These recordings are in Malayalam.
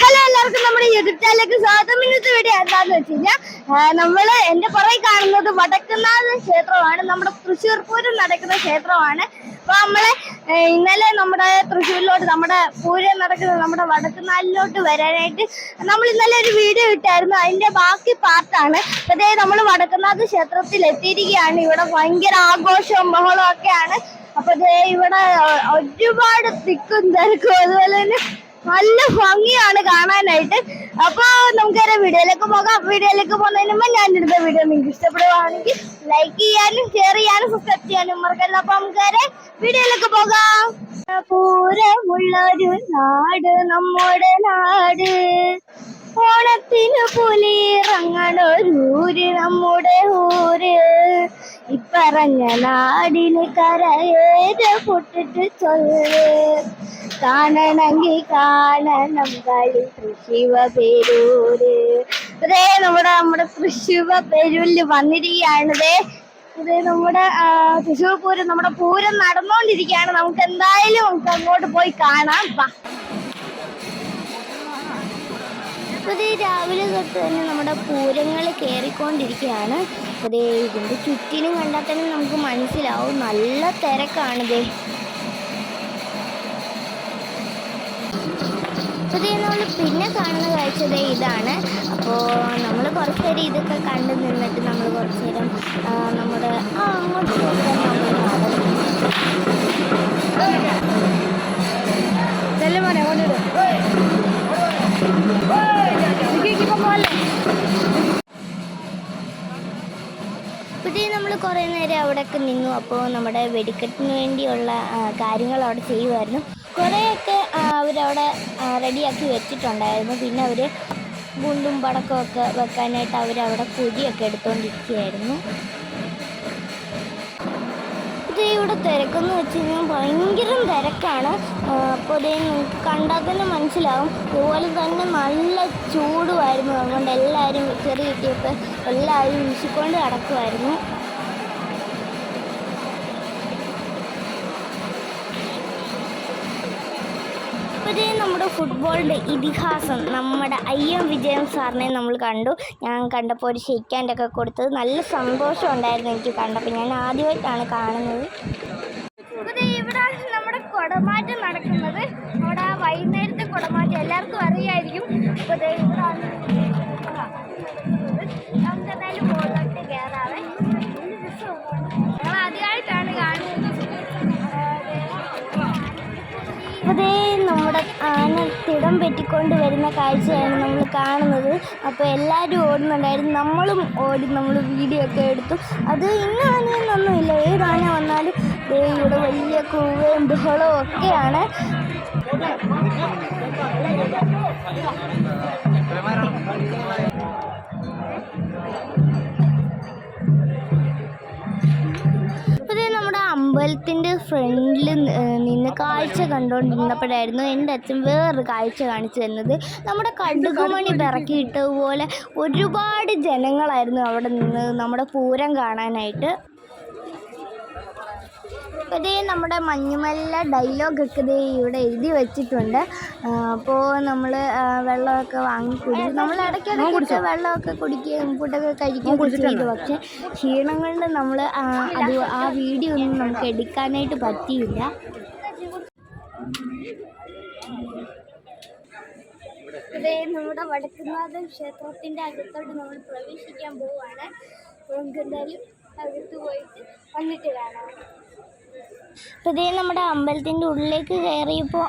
ഹലോ എല്ലാവർക്കും നമ്മുടെ സ്വാഗതം. ഇന്നത്തെ വീഡിയോ നമ്മൾ എന്റെ പുറകെ കാണുന്നത് വടക്കുന്നാഥ ക്ഷേത്രമാണ്. നമ്മുടെ തൃശ്ശൂർ പൂരം നടക്കുന്ന ക്ഷേത്രമാണ്. അപ്പൊ നമ്മൾ ഇന്നലെ നമ്മുടെ തൃശ്ശൂരിലോട്ട് നമ്മുടെ പൂരം നടക്കുന്ന നമ്മുടെ വടക്കുന്നാലിലോട്ട് വരാനായിട്ട് നമ്മൾ ഇന്നലെ ഒരു വീഡിയോ ഇട്ടായിരുന്നു. അതിന്റെ ബാക്കി പാർട്ടാണ് അതായത് നമ്മൾ വടക്കുന്നാഥ ക്ഷേത്രത്തിൽ എത്തിയിരിക്കുകയാണ് ഇവിടെ ഭയങ്കര ആഘോഷവും ബഹളവും ഒക്കെയാണ്. അപ്പൊ ഇവിടെ ഒരുപാട് തിക്കും തിരക്കും അതുപോലെ തന്നെ നല്ല ഭംഗിയാണ് കാണാനായിട്ട്. അപ്പൊ നമുക്കൊരു വീഡിയോയിലേക്ക് പോകാം. വീഡിയോയിലേക്ക് പോകുന്നതിന് മുമ്പ് ഞാൻ എടുത്ത വീഡിയോ നിങ്ങൾക്ക് ഇഷ്ടപ്പെടുവാണെങ്കിൽ ലൈക്ക് ചെയ്യാനും ഷെയർ ചെയ്യാനും സബ്സ്ക്രൈബ് ചെയ്യാനും മറക്കല്ല അപ്പൊ നമുക്കൊരു വീഡിയോയിലേക്ക് പോകാം. പൂരമുള്ളൊരു നാട് നമ്മുടെ നാട്. ഓണത്തിന് പുലിറങ്ങണൊരൂര് നമ്മുടെ ഊര്. ഇപ്പറഞ്ഞ നാടിന് കരയേര പൊട്ടിട്ട് ചൊല്ല്. കാണണമെങ്കിൽ കാണണം കളി തൃശിവ പേരൂര്. ഇതേ നമ്മുടെ നമ്മുടെ തൃശിവ പേരൂരിൽ വന്നിരിക്കുകയാണ്. ഇതേ ഇത് നമ്മുടെ തൃശൂർ പൂരം നമ്മുടെ പൂരം നടന്നുകൊണ്ടിരിക്കുകയാണ് നമുക്ക് എന്തായാലും നമുക്ക് അങ്ങോട്ട് പോയി കാണാം. അപ്പോൾ രാവിലെ തൊട്ട് തന്നെ നമ്മുടെ പൂരങ്ങൾ കയറിക്കൊണ്ടിരിക്കുകയാണ്. ദേ ഇതിന്റെ ചുറ്റിനും കണ്ടാൽ തന്നെ നമുക്ക് മനസ്സിലാവും. നല്ല തിരക്കാണിത് അപ്പോൾ നമ്മൾ പിന്നെ കാണുന്ന കാഴ്ചത് ഇതാണ്. അപ്പോൾ നമ്മൾ കുറച്ച് നേരം ഇതൊക്കെ കണ്ടു നിന്നിട്ട് നമ്മൾ കുറച്ച് നേരം നമ്മുടെ ആ അങ്ങോട്ട് പോയി കുറേ നേരം അവിടെയൊക്കെ നിന്നു. അപ്പോൾ നമ്മുടെ വെടിക്കെട്ടിന് വേണ്ടിയുള്ള കാര്യങ്ങൾ അവിടെ ചെയ്യുമായിരുന്നു. കുറേയൊക്കെ അവരവിടെ റെഡിയാക്കി വെച്ചിട്ടുണ്ടായിരുന്നു. പിന്നെ അവർ ഗുണ്ടും പടക്കമൊക്കെ വെക്കാനായിട്ട് അവരവിടെ കുഴിയൊക്കെ എടുത്തുകൊണ്ടിരിക്കുകയായിരുന്നു ഇത് ഇവിടെ തിരക്കെന്ന് വെച്ച് കഴിഞ്ഞാൽ ഭയങ്കര തിരക്കാണ്. അപ്പോൾ അതേ നിങ്ങൾക്ക് കണ്ടാൽ തന്നെ മനസ്സിലാവും. അതുപോലെ തന്നെ നല്ല ചൂടുമായിരുന്നു. അതുകൊണ്ട് എല്ലാവരും ചെറിയ കിട്ടിയപ്പോൾ എല്ലാവരും വീശിക്കൊണ്ട് നടക്കുമായിരുന്നു ഫുട്ബോളിന്റെ ഇതിഹാസം നമ്മുടെ ഐ എം വിജയൻ സാറിനെ നമ്മൾ കണ്ടു. ഞാൻ കണ്ടപ്പോൾ ഒരു ഷെയ്ക്ക് ഹാൻഡൊക്കെ കൊടുത്തത്. നല്ല സന്തോഷം ഉണ്ടായിരുന്നു എനിക്ക് കണ്ടപ്പോൾ. ഞാൻ ആദ്യമായിട്ടാണ് കാണുന്നത്. ഇവിടെ നമ്മുടെ കുടമാറ്റം നടക്കുന്നത്. നമ്മുടെ വൈകുന്നേരത്തെ കുടമാറ്റം എല്ലാവർക്കും അറിയായിരിക്കും. അപ്പോൾ ദേ ആന തിടം പെറ്റിക്കൊണ്ട് വരുന്ന കാഴ്ചയാണ് നമ്മൾ കാണുന്നത്. അപ്പോൾ എല്ലാവരും ഓടുന്നുണ്ടായിരുന്നു. നമ്മളും ഓടി നമ്മൾ വീഡിയോ ഒക്കെ എടുത്തു. അത് ഇന്ന ആനയെന്നൊന്നുമില്ല. ഏത് ആന വന്നാലും ഇവിടെ വലിയ കൂവയും ബഹളവും ഒക്കെയാണ്. അമ്പലത്തിന്റെ ഫ്രണ്ടിൽ നിന്ന് കാഴ്ച കണ്ടുകൊണ്ടിരുന്നപ്പോഴായിരുന്നു എന്റെ അച്ഛൻ വേറൊരു കാഴ്ച കാണിച്ചു തന്നത്. നമ്മുടെ കടുകുമണി പിറക്കിയിട്ടതുപോലെ ഒരുപാട് ജനങ്ങളായിരുന്നു അവിടെ നിന്ന് നമ്മുടെ പൂരം കാണാനായിട്ട്. ഇതേ നമ്മുടെ മഞ്ഞുമല്ല ഡയലോഗൊക്കെ ഇതേ ഇവിടെ എഴുതി വെച്ചിട്ടുണ്ട്. അപ്പോൾ നമ്മൾ വെള്ളമൊക്കെ വാങ്ങി കുടിച്ചു നമ്മൾ ഇടയ്ക്കൊക്കെ വെള്ളമൊക്കെ കുടിക്കുകയും ഫുഡൊക്കെ കഴിക്കുകയും ചെയ്തു. പക്ഷേ ക്ഷീണം കൊണ്ട് നമ്മൾ അത് ആ വീഡിയോ ഒന്നും നമുക്ക് എടുക്കാനായിട്ട് പറ്റിയില്ല. ഇതേ നമ്മുടെ വടക്കുന്നാഥൻ ക്ഷേത്രത്തിന്റെ അകത്തോട്ട് നമ്മൾ പ്രവേശിക്കാൻ പോവുകയാണ്. നമുക്ക് എന്തായാലും അകത്ത് പോയിട്ട് വന്നിട്ട് കാണാം. അപ്പോൾ നമ്മുടെ അമ്പലത്തിന്റെ ഉള്ളിലേക്ക് കയറിയപ്പോൾ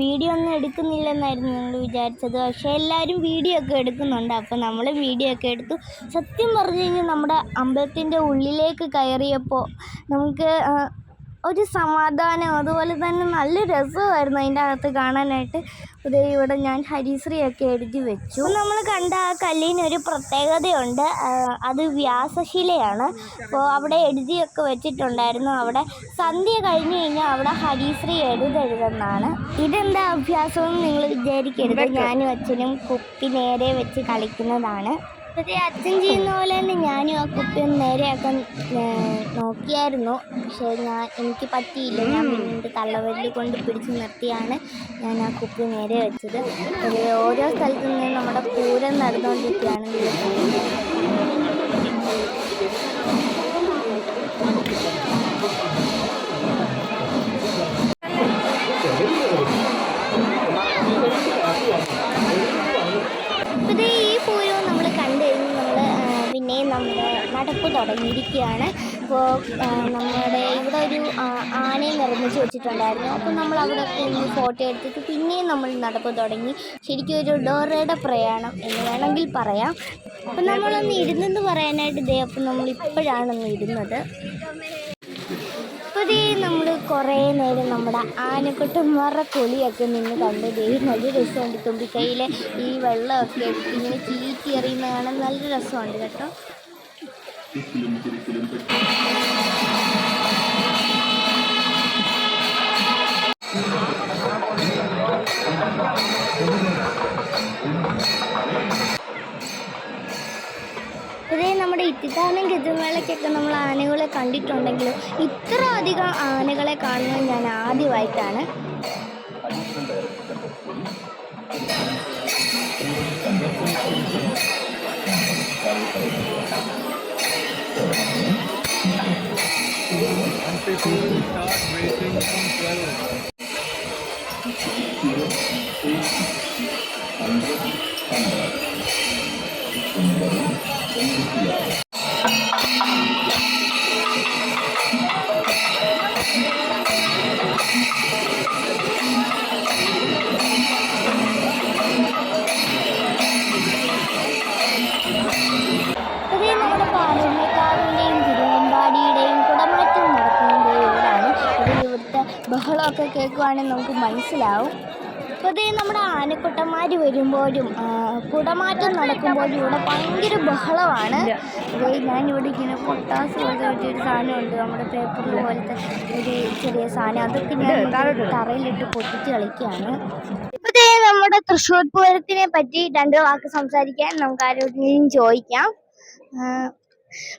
വീഡിയോ ഒന്നും എടുക്കുന്നില്ലെന്നായിരുന്നു ഞങ്ങൾ വിചാരിച്ചത്. പക്ഷേ എല്ലാവരും വീഡിയോ ഒക്കെ എടുക്കുന്നുണ്ട്. അപ്പോൾ നമ്മൾ വീഡിയോ ഒക്കെ എടുത്തു. സത്യം പറഞ്ഞു കഴിഞ്ഞാൽ നമ്മുടെ അമ്പലത്തിന്റെ ഉള്ളിലേക്ക് കയറിയപ്പോൾ നമുക്ക് ഒരു സമാധാനം. അതുപോലെ തന്നെ നല്ല രസമായിരുന്നു അതിന്റെ അകത്ത് കാണാനായിട്ട്. ഇതേ ഇവിടെ ഞാൻ ഹരിശ്രീയൊക്കെ എഴുതി വെച്ചു. നമ്മൾ കണ്ട ആ കല്ലിന് ഒരു പ്രത്യേകതയുണ്ട്. അത് വ്യാസശിലയാണ്. അപ്പോൾ അവിടെ എഴുതിയൊക്കെ വെച്ചിട്ടുണ്ടായിരുന്നു. അവിടെ സന്ധ്യ കഴിഞ്ഞ് കഴിഞ്ഞാൽ അവിടെ ഹരിശ്രീ എഴുതരുതെന്നാണ്. ഇതെന്താ അഭ്യാസമെന്ന് നിങ്ങൾ വിചാരിക്കരുത്. ഞാനും അച്ഛനും കുപ്പി നേരെ വെച്ച് കളിക്കുന്നതാണ്. പക്ഷേ അച്ഛൻ ചെയ്യുന്ന പോലെ തന്നെ ഞാനും ആ നേരെയാക്കാൻ നോക്കിയായിരുന്നു. പക്ഷേ ഞാൻ എനിക്ക് പറ്റിയില്ല. ഞാൻ പിന്നീട് തള്ളവരിൽ കൊണ്ട് പിടിച്ചു നിർത്തിയാണ് ഞാൻ ആ കുപ്പി നേരെ വെച്ചത്. ഓരോ സ്ഥലത്തു നിന്ന് നമ്മുടെ പൂരം നടന്നുകൊണ്ടിരിക്കുകയാണ്. നടപ്പ് തുടങ്ങിയിരിക്കുകയാണ്. അപ്പോൾ നമ്മുടെ ഇവിടെ ഒരു ആനയെ നിർമ്മിച്ച് വെച്ചിട്ടുണ്ടായിരുന്നു അപ്പോൾ നമ്മൾ അവിടെ ഒന്ന് ഫോട്ടോ എടുത്തിട്ട് പിന്നെയും നമ്മൾ നടപ്പ് തുടങ്ങി. ശരിക്കും ഒരു ഡോറയുടെ പ്രയാണം എന്ന് വേണമെങ്കിൽ പറയാം. അപ്പം നമ്മളൊന്ന് ഇരുന്നെന്ന് പറയാനായിട്ട് ഇതേ അപ്പം നമ്മൾ ഇപ്പോഴാണ് ഒന്ന് ഇരുന്നത് അപ്പോൾ നമ്മൾ കുറേ നേരം നമ്മുടെ ആനക്കൊട്ടന്മാരുടെ കൊളിയൊക്കെ നിന്ന് കണ്ട് ദേ നല്ല രസമുണ്ട്. തുമ്പിക്കൈയിലെ ഈ വെള്ളമൊക്കെ ഇങ്ങനെ ചീറ്റി എറിയുന്ന കാണാൻ നല്ല രസമുണ്ട് കേട്ടോ. ഇതേ നമ്മുടെ ഇത്തിത്താനം ഗജമേളയ്ക്കൊക്കെ നമ്മൾ ആനകളെ കണ്ടിട്ടുണ്ടെങ്കിലും? ഇത്ര അധികം ആനകളെ കാണുന്നത് ഞാൻ ആദ്യമായിട്ടാണ്. And people start waiting from 12. ബഹളമൊക്കെ നമുക്ക് മനസ്സിലാവും. പൊതുവെ നമ്മുടെ ആനക്കുട്ടന്മാർ വരുമ്പോഴും കുടമാറ്റം നടക്കുമ്പോഴും ഇവിടെ ഭയങ്കര ബഹളമാണ്. ഞാൻ ഞാനിവിടെ ഇങ്ങനെ പൊട്ടാസ് പോലത്തെ ഒരു സാധനമുണ്ട് നമ്മുടെ പേപ്പർ പോലത്തെ ഒരു ചെറിയ സാധനം. അതൊക്കെ ഞാൻ തറയിലിട്ട് പൊട്ടിച്ച് കളിക്കുകയാണ്. ഇതേ നമ്മുടെ തൃശ്ശൂർ പൂരത്തിനെ പറ്റി രണ്ട് വാക്ക് സംസാരിക്കാൻ നമുക്ക് ആരോടെങ്കിലും ചോദിക്കാം.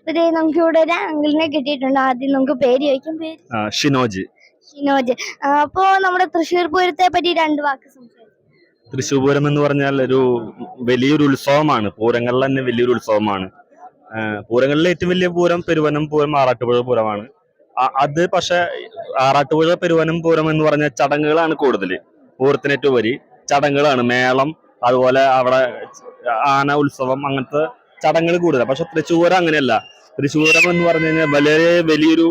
നമുക്കിവിടെ നമുക്ക് ഇവിടെ ഒരു അങ്കിളിനെ കിട്ടിയിട്ടുണ്ട്. ആദ്യം നമുക്ക് പേര് ചോദിക്കാം. പേര് ഷിനോജ്. ഷിനോജ്. അപ്പോ നമ്മുടെ തൃശ്ശൂർ പൂരത്തെ പറ്റി രണ്ട് വാക്ക് സംസാരിക്കാം. തൃശ്ശൂർ പൂരം എന്ന് പറഞ്ഞാൽ ഒരു വലിയൊരു ഉത്സവമാണ്. പൂരങ്ങളിൽ തന്നെ വലിയൊരു ഉത്സവമാണ്. പൂരങ്ങളിലെ ഏറ്റവും വലിയ പൂരം പെരുവനം പൂരം ആറാട്ടുപുഴ പൂരമാണ്. അത് പക്ഷെ ആറാട്ടുപുഴ പെരുവനം പൂരം എന്ന് പറഞ്ഞ ചടങ്ങുകളാണ് കൂടുതൽ. പൂരത്തിന് ഏറ്റവും വരി ചടങ്ങുകളാണ്. മേളം അതുപോലെ അവിടെ ആന ഉത്സവം അങ്ങനത്തെ ചടങ്ങുകൾ കൂടുതലാണ്. പക്ഷെ തൃശ്ശൂരം അങ്ങനെയല്ല. തൃശ്ശൂരം എന്ന് പറഞ്ഞു കഴിഞ്ഞാൽ വളരെ വലിയൊരു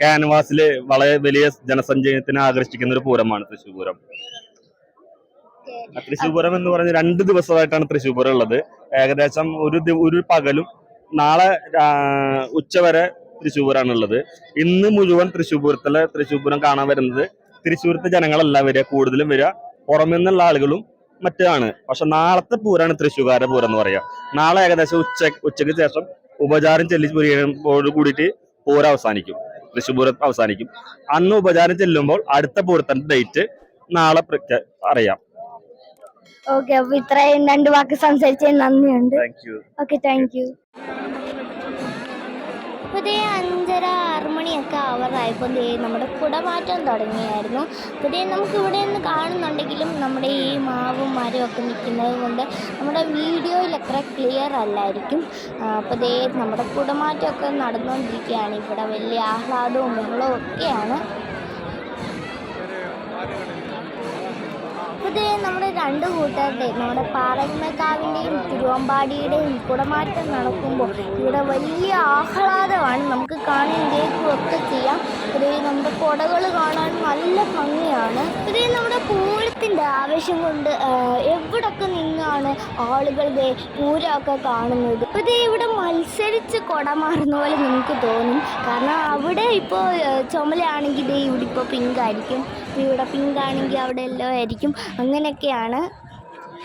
ക്യാൻവാസിൽ വളരെ വലിയ ജനസഞ്ചയത്തിനെ ആകർഷിക്കുന്ന ഒരു പൂരമാണ് തൃശ്ശൂർ പൂരം. തൃശ്ശൂർ പൂരം എന്ന് പറഞ്ഞ രണ്ട് ദിവസമായിട്ടാണ് തൃശ്ശൂർ പൂരം ഉള്ളത്. ഏകദേശം ഒരു ഒരു പകലും നാളെ ഉച്ചവരെ ഉള്ളത്. ഇന്ന് മുഴുവൻ തൃശ്ശൂർ പൂരത്തിലെ തൃശ്ശൂർ പൂരം കാണാൻ വരുന്നത് തൃശ്ശൂരത്തെ ജനങ്ങളല്ല വരിക കൂടുതലും വരിക. പുറമെ നിന്നുള്ള ആളുകളും മറ്റാണ് പക്ഷെ നാളത്തെ പൂരാണ് തൃശ്ശൂർക്കാരുടെ പൂരം എന്ന് പറയാ. നാളെ ഏകദേശം ഉച്ച ഉച്ചയ്ക്ക് ശേഷം ഉപചാരം ചെല്ലി കൂടിയിട്ട് പൂരം അവസാനിക്കും. തൃശ്ശൂർ പൂരം അവസാനിക്കും. അന്ന് ഉപചാരം ചെല്ലുമ്പോൾ അടുത്ത പൂരത്തിന്റെ ഡേറ്റ് നാളെ അറിയാം. ഓക്കെ അപ്പൊ ഇത്രയും രണ്ട് വാക്ക് സംസാരിച്ചതിന് നന്ദിയുണ്ട്. Thank you okay thank you പുതിയ അഞ്ചര മണിയൊക്കെ ആവറായപ്പോൾ ദേ നമ്മുടെ കുടമാറ്റം തുടങ്ങിയായിരുന്നു. അപ്പോൾ ദേ നമുക്ക് ഇവിടെ നിന്ന് കാണുന്നുണ്ടെങ്കിലും നമ്മുടെ ഈ മാവും മരവും ഒക്കെ നിൽക്കുന്നത് കൊണ്ട് നമ്മുടെ വീഡിയോയിൽ അത്ര ക്ലിയർ അല്ലായിരിക്കും. അപ്പോൾ ദേ നമ്മുടെ കുടമാറ്റമൊക്കെ നടന്നുകൊണ്ടിരിക്കുകയാണ്. ഇവിടെ വലിയ ആഹ്ലാദവും ബഹളവും ഒക്കെയാണ്. ദേ നമ്മുടെ രണ്ട് കൂട്ടരുടെയും നമ്മുടെ പാറയ്മക്കാവിന്റെയും തിരുവമ്പാടിയുടെയും കുടമാറ്റം നടക്കുമ്പോൾ ഇവിടെ വലിയ ആഹ്ലാദമാണ് നമുക്ക് കാണുകയും കേൾക്കുകയും ഒക്കെ ചെയ്യാം. ഇത് നമ്മുടെ കുടകൾ കാണാൻ നല്ല ഭംഗിയാണ്. ഇത് നമ്മുടെ പൂരത്തിന്റെ ആവേശം കൊണ്ട് എവിടൊക്കെ നിന്നാണ് ആളുകൾ ദേ പൂരമൊക്കെ കാണുന്നത്? ഇത് ഇവിടെ മത്സരിച്ച് കുട മാറുന്ന പോലെ നിങ്ങൾക്ക് തോന്നും. കാരണം അവിടെ ഇപ്പോൾ ചുമലയാണെങ്കിൽ ദേ ഇവിടെ ഇപ്പോൾ പിങ്ക് ആയിരിക്കും. ഇപ്പോൾ ഇവിടെ പിങ്ക് ആണെങ്കിൽ അവിടെ എല്ലോ ആയിരിക്കും. അങ്ങനെയൊക്കെയാണ്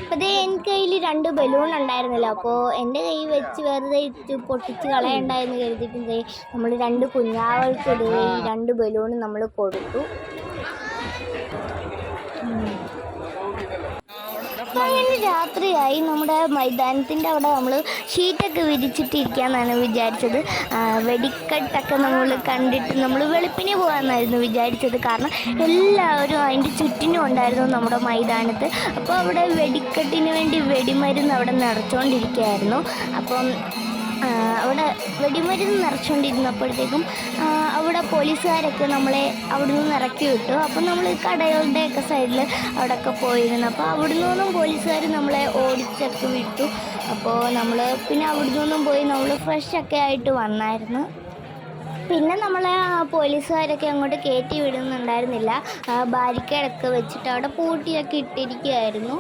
അപ്പോൾ എന്റെ കയ്യിൽ രണ്ട് ബലൂൺ ഉണ്ടായിരുന്നല്ലോ. അപ്പോൾ എന്റെ കൈ വെച്ച് വെറുതെ ഇട്ട് പൊട്ടിച്ച് കളയണ്ടായെന്ന് കരുതിയിട്ട് നമ്മൾ രണ്ട് കുഞ്ഞാവൾക്ക് ദേ രണ്ട് ബലൂൺ നമ്മൾ കൊടുത്തു. അങ്ങനെ രാത്രിയായി. നമ്മുടെ മൈതാനത്തിന്റെ അവിടെ നമ്മൾ ഷീറ്റൊക്കെ വിരിച്ചിട്ടിരിക്കാന്നാണ് വിചാരിച്ചത്. വെടിക്കെട്ടൊക്കെ നമ്മൾ കണ്ടിട്ട് നമ്മൾ വെളുപ്പിനെ പോകാമെന്നായിരുന്നു വിചാരിച്ചത്. കാരണം എല്ലാവരും അതിന്റെ ചുറ്റിനും ഉണ്ടായിരുന്നു നമ്മുടെ മൈതാനത്ത്. അപ്പോൾ അവിടെ വെടിക്കെട്ടിന് വേണ്ടി വെടിമരുന്ന് അവിടെ നിറച്ചുകൊണ്ടിരിക്കുകയായിരുന്നു അപ്പം അവിടെ വെടിമരുന്ന് നിറച്ചുകൊണ്ടിരുന്നപ്പോഴത്തേക്കും അവിടെ പോലീസുകാരൊക്കെ നമ്മളെ അവിടെ നിന്ന് ഇറക്കി വിട്ടു. അപ്പം നമ്മൾ കടകളുടെ ഒക്കെ സൈഡിൽ അവിടെയൊക്കെ പോയിരുന്നു. അപ്പോൾ അവിടെ നിന്നും പോലീസുകാർ നമ്മളെ ഓടിച്ചൊക്കെ വിട്ടു. അപ്പോൾ നമ്മൾ പിന്നെ അവിടെ നിന്നും പോയി നമ്മൾ ഫ്രഷൊക്കെ ആയിട്ട് വന്നായിരുന്നു. പിന്നെ നമ്മളെ പോലീസുകാരൊക്കെ അങ്ങോട്ട് കയറ്റി വിടുന്നുണ്ടായിരുന്നില്ല. ബാരിക്കേഡൊക്കെ വെച്ചിട്ട് അവിടെ പൂട്ടിയൊക്കെ ഇട്ടിരിക്കുകയായിരുന്നു.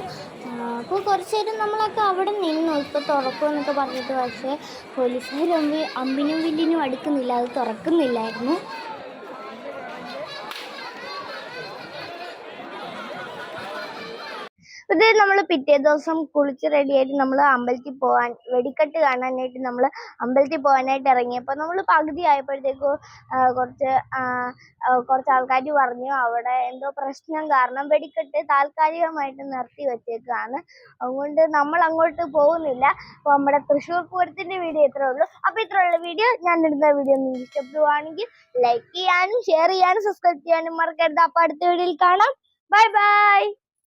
അപ്പോൾ കുറച്ച് നേരം നമ്മളൊക്കെ അവിടെ നിന്നു. ഇപ്പോൾ തുറക്കുമെന്നൊക്കെ പറഞ്ഞിട്ട് പക്ഷേ പോലീസുകാർ അമ്പി അമ്പിനും വില്ലിനും അടുക്കുന്നില്ല. അത് തുറക്കുന്നില്ലായിരുന്നു. ഇത് നമ്മൾ പിറ്റേ ദിവസം കുളിച്ച് റെഡിയായിട്ട് നമ്മൾ അമ്പലത്തിൽ പോകാൻ വെടിക്കെട്ട് കാണാനായിട്ട് നമ്മൾ അമ്പലത്തിൽ പോകാനായിട്ട് ഇറങ്ങിയപ്പോൾ നമ്മൾ പകുതി ആയപ്പോഴത്തേക്കും കുറച്ച് കുറച്ച് ആൾക്കാർ പറഞ്ഞു അവിടെ എന്തോ പ്രശ്നം കാരണം വെടിക്കെട്ട് താൽക്കാലികമായിട്ട് നിർത്തി വെച്ചേക്കാണ് അതുകൊണ്ട് നമ്മൾ അങ്ങോട്ട് പോകുന്നില്ല. അപ്പോൾ നമ്മുടെ തൃശ്ശൂർ പൂരത്തിന്റെ വീഡിയോ ഇത്രേ ഉള്ളൂ. അപ്പോൾ ഇത്രയുള്ള വീഡിയോ. ഞാൻ ഇടുന്ന വീഡിയോ നിങ്ങൾക്ക് ഇഷ്ടപ്പെടുവാണെങ്കിൽ ലൈക്ക് ചെയ്യാനും ഷെയർ ചെയ്യാനും സബ്സ്ക്രൈബ് ചെയ്യാനും മറക്കരുത്. അപ്പോൾ അടുത്ത വീഡിയോയിൽ കാണാം. Bye bye